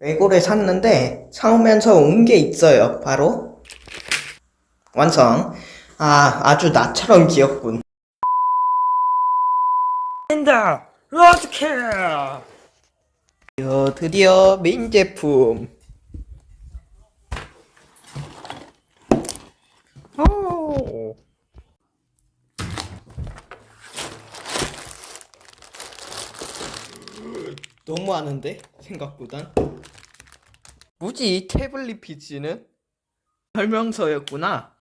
레고를 샀는데 사오면서 온 게 있어요. 바로 완성. 아, 아주 나처럼 귀엽군. 된다! 로드킬! 드디어, 드디어 메인 제품. 오. 너무 하는데 생각보단. 뭐지 이 태블릿 PC는? 설명서였구나.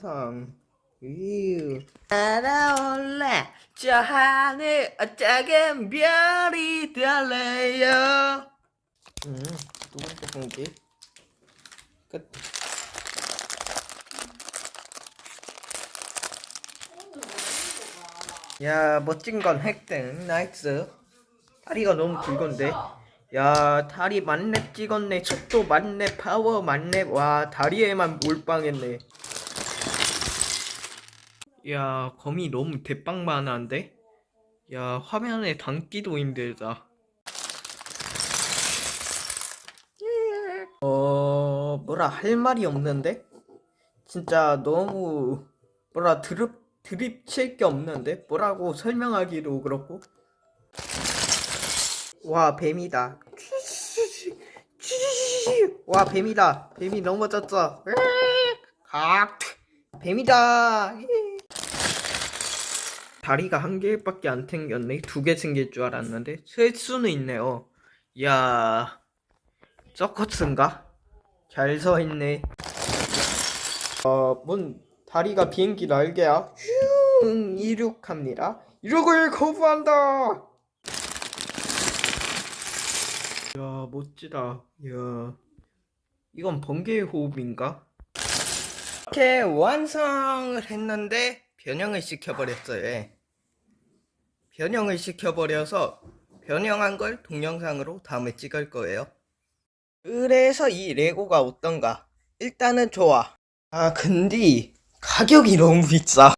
참. 이유. 날아올라 저 하늘 작은 별이 달래요. 음, 두 번째 공기. 끝. 야, 멋진 건 획등. 나이스. 다리가 너무 굵은데. 야, 다리 만렙 찍었네. 속도 만렙, 파워 만렙. 와, 다리에만 몰빵했네. 야, 검이 너무 대빵 만한데? 야, 화면에 담기도 힘들다. 어, 뭐라 할 말이 없는데? 진짜 너무 뭐라 드립 드립 칠 게 없는데? 뭐라고 설명하기도 그렇고? 와 뱀이다. 와 뱀이다. 뱀이 넘어졌어 각. 뱀이다. 다리가 한 개밖에 안 생겼네. 두 개 생길 줄 알았는데 셀 수는 있네요. 이야 서커스인가? 잘 서 있네. 어, 뭔 다리가 비행기 날개야? 슝 이륙합니다. 이륙을 거부한다. 야 멋지다. 야 이건 번개의 호흡인가? 이렇게 완성을 했는데 변형을 시켜버렸어요. 예. 변형을 시켜버려서 변형한 걸 동영상으로 다음에 찍을 거예요. 그래서 이 레고가 어떤가? 일단은 좋아. 아, 근데 가격이 너무 비싸.